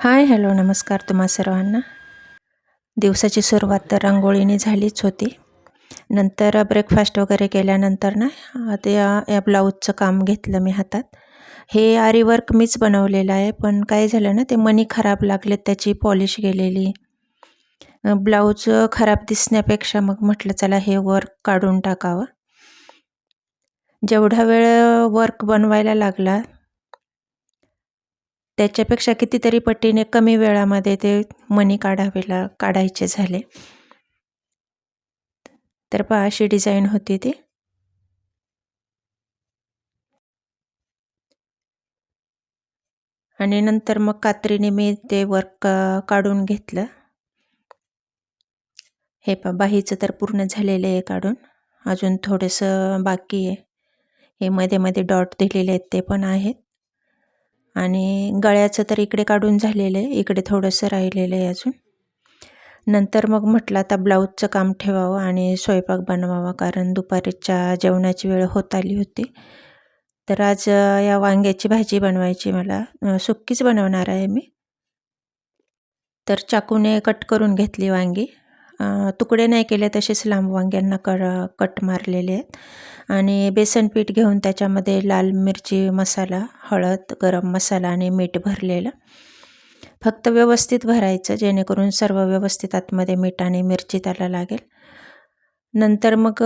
Hi hello नमस्कार तुम्हा सर्वांना. दिवसाची सुरुवात तर रांगोळीने झालीच होती. नंतर ब्रेकफास्ट वगैरे केल्यानंतर ना ते या ब्लाऊजचं काम घेतलं मी हातात. हे आरी वर्क मीच बनवलेलं आहे पण काय झालं ना ते मनी खराब लागले त्याची पॉलिश गेलेली. ब्लाऊज खराब दिसण्यापेक्षा मग म्हटलं चला हे वर्क काढून टाकावं. जेवढा वेळ वर्क बनवायला लागला त्याच्यापेक्षा कितीतरी पटीने कमी वेळामध्ये ते मनी काढावेला काढायचे झाले. तर पहा अशी डिझाईन होती ती. आणि नंतर मग कात्रीने मी ते वर्क काढून घेतलं. हे पा बाहीचं तर पूर्ण झालेलं आहे काढून. अजून थोडंसं बाकी आहे. हे मध्ये मध्ये डॉट दिलेले आहेत ते पण आहेत. आणि गळ्याचं तर इकडे काढून झालेलं आहे इकडे थोडंसं राहिलेलं आहे अजून. नंतर मग म्हटलं आता ब्लाऊजचं काम ठेवावं आणि स्वयंपाक बनवावा कारण दुपारीच्या जेवणाची वेळ होत आली होती. तर आज या वांग्याची भाजी बनवायची मला. सुक्कीच बनवणार आहे मी. तर चाकूने कट करून घेतली वांगी. तुकडे नाही केले तसेच लांब वांग्यांना क कट मारलेले आहेत. आणि बेसन पीठ घेऊन त्याच्यामध्ये लाल मिरची मसाला हळद गरम मसाला आणि मीठ भरलेलं. फक्त व्यवस्थित भरायचं जेणेकरून सर्व व्यवस्थित आतमध्ये मीठ आणि मिरची त्याला लागेल. नंतर मग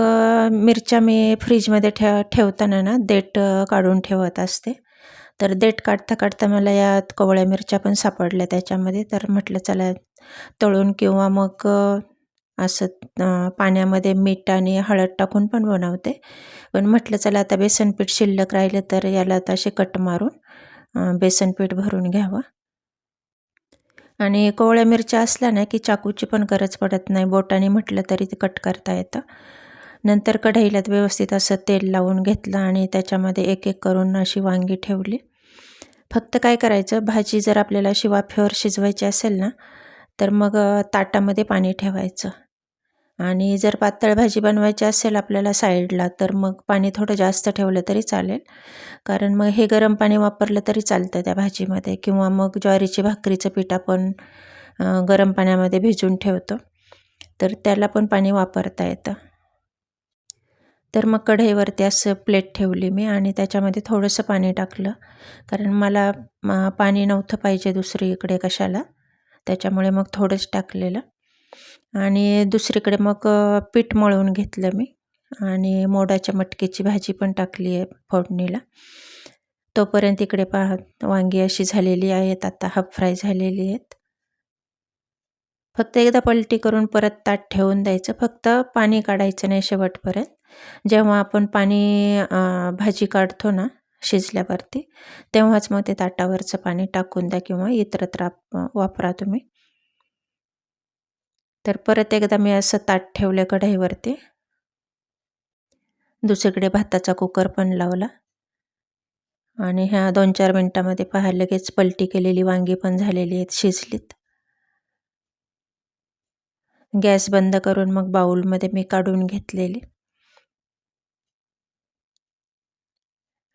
मिरच्या मी फ्रीजमध्ये ठेव ठेवताना ना देठ काढून ठेवत असते. तर देठ काढता काढता मला यात कोवळ्या मिरच्या पण सापडल्या त्याच्यामध्ये. तर म्हटलं चला तळून किंवा मग असं पाण्यामध्ये मीठ आणि हळद टाकून पण बनवते. पण म्हटलं चला आता बेसन पीठ शिल्लक राहिलं तर याला आता असे कट मारून बेसन पीठ भरून घ्यावं. आणि कोवळ्या मिरच्या असल्या ना की चाकूची पण गरज पडत नाही. बोटाने म्हटलं तरी ते कट करता येतं. नंतर कढईलात व्यवस्थित असं तेल लावून घेतलं आणि त्याच्यामध्ये एक एक करून अशी वांगी ठेवली. फक्त काय करायचं भाजी जर आपल्याला अशी वाफेवर शिजवायची असेल ना तर मग ताटामध्ये पाणी ठेवायचं. आणि जर पातळ भाजी बनवायची असेल आपल्याला साईडला तर मग पाणी थोडं जास्त ठेवलं तरी चालेल. कारण मग हे गरम पाणी वापरलं तरी चालतं त्या भाजीमध्ये किंवा मग ज्वारीची भाकरीचं पीठ आपण गरम पाण्यामध्ये भिजून ठेवतो. तर त्याला पण पाणी वापरता येतं. तर मग कढईवरती असं प्लेट ठेवली मी आणि त्याच्यामध्ये थोडंसं पाणी टाकलं. कारण मला पाणी नव्हतं पाहिजे दुसरीकडे कशाला. त्याच्यामुळे मग थोडंच टाकलेलं. आणि दुसरीकडे मग पीठ मळून घेतलं मी. आणि मोडाच्या मटकीची भाजी पण टाकली आहे फोडणीला. तोपर्यंत इकडे पहा वांगी अशी झालेली आहेत आता हाफ फ्राय झालेली आहेत. फक्त एकदा पलटी करून परत ताट ठेवून द्यायचं. फक्त पाणी काढायचं नाही शेवटपर्यंत. जेव्हा आपण पाणी भाजी काढतो ना शिजल्यावरती तेव्हाच मग ते ताटावरचं पाणी टाकून द्या किंवा इतरत्र वापरा तुम्ही. तर परत एकदा मी असं ताट ठेवलं कढईवरती. दुसरीकडे भाताचा कुकर पण लावला. आणि ह्या दोन चार मिनटामध्ये पहा लगेच पलटी केलेली वांगी पण झालेली आहेत शिजलीत. गॅस बंद करून मग बाऊलमध्ये मी काढून घेतलेली.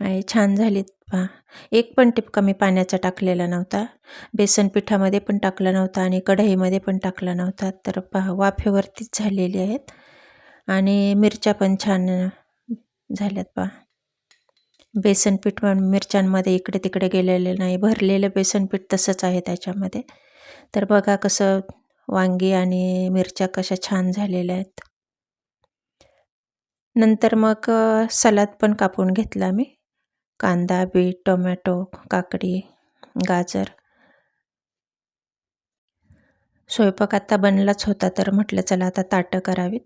आहे छान झालीत. पहा एक पण टिपका मी पाण्याचा टाकलेला नव्हता. बेसन पिठामध्ये पण टाकला नव्हता आणि कढईमध्ये पण टाकला नव्हता. तर पहा वाफेवरतीच झालेली आहेत. आणि मिरच्या पण छान झाल्यात पहा. बेसन पीठ पण मिरच्यांमध्ये इकडे तिकडे गेलेलं नाही. भरलेलं बेसन पीठ तसंच आहे त्याच्यामध्ये. तर बघा कसं वांगी आणि मिरच्या कशा छान झालेल्या आहेत. नंतर मग सलाद पण कापून घेतला मी. कांदा बीट टोमॅटो काकडी गाजर. स्वयंपाक आता बनलाच होता तर म्हटलं चला आता ताटं करावीत.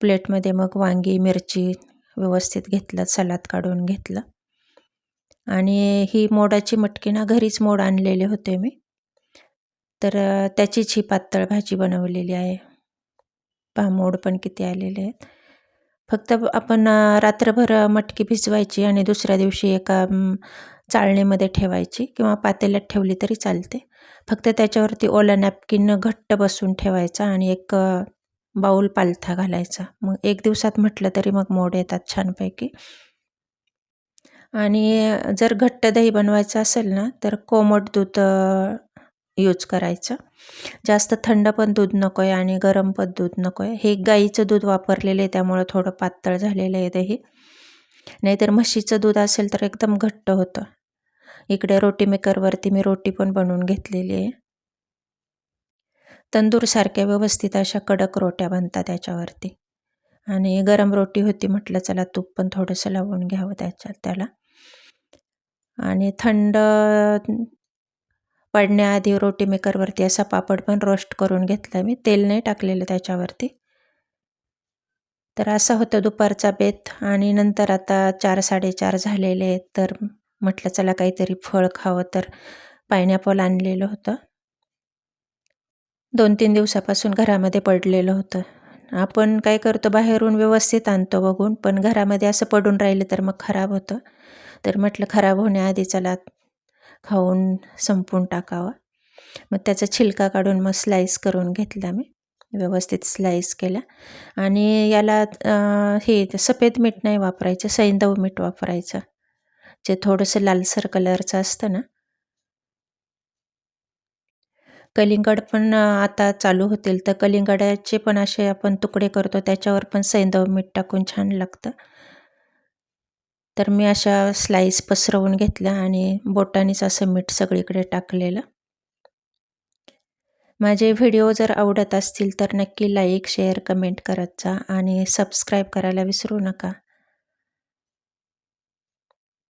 प्लेटमध्ये मग वांगी मिरची व्यवस्थित घेतलं सलाद काढून घेतलं. आणि ही मोडाची मटकी ना घरीच मोड आणलेले होते मी. तर त्याचीच ही पातळ भाजी बनवलेली आहे. पहा मोड पण किती आलेले आहेत. फक्त आपण रात्रभर मटकी भिजवायची आणि दुसऱ्या दिवशी एका चाळणीमध्ये ठेवायची किंवा पातेल्यात ठेवली तरी चालते. फक्त त्याच्यावरती ओला नॅपकिन घट्ट बसून ठेवायचा आणि एक बाऊल पालथा घालायचा. मग एक दिवसात म्हटलं तरी मग मोड येतात छानपैकी. आणि जर घट्ट दही बनवायचं असेल ना तर कोमट दूध यूज करायचं. जास्त थंड पण दूध नको आहे आणि गरम पण दूध नको आहे हे गाईचं दूध वापरलेलं आहे त्यामुळं थोडं पातळ झालेलं आहे दही नाहीतर म्हशीचं दूध असेल तर एकदम घट्ट होतं. इकडे रोटी मेकरवरती मी रोटी पण बनवून घेतलेली आहे. तंदूरसारख्या व्यवस्थित अशा कडक रोट्या बनतात त्याच्यावरती. आणि गरम रोटी होती म्हटलं चला तूप पण थोडंसं लावून घ्यावं त्याच्यात त्याला. आणि थंड पडण्याआधी रोटी मेकरवरती असा पापड पण रोस्ट करून घेतला मी. तेल नाही टाकलेलं त्याच्यावरती. तर असं होतं दुपारचा बेत आणि नंतर आता चार साडेचार झालेले आहेत. तर म्हटलं चला काहीतरी फळ खावं तर पायनॅपल आणलेलं होतं. दोन तीन दिवसापासून घरामध्ये पडलेलं होतं. आपण काय करतो बाहेरून व्यवस्थित आणतो बघून पण घरामध्ये असं पडून राहिलं तर मग खराब होतं. तर म्हटलं खराब होण्याआधी चला खाऊन संपून टाकावा. मग त्याचा छिलका काढून मग स्लाईस करून घेतला मी. व्यवस्थित स्लाईस केला. आणि याला हे सफेद मीठ नाही वापरायचं सैंदव मीठ वापरायचं. जे थोडंसं लालसर कलरचं असतं ना. कलिंगड पण आता चालू होतील. तर कलिंगडाचे पण असे आपण तुकडे करतो त्याच्यावर पण सैंदव मीठ टाकून छान लागतं. तर मी अशा स्लाईस पसरवून घेतल्या आणि बोटानीच असं मीठ सगळीकडे टाकलेलं. माझे व्हिडिओ जर आवडत असतील तर नक्की लाईक शेअर कमेंट करत जा आणि सबस्क्राईब करायला विसरू नका.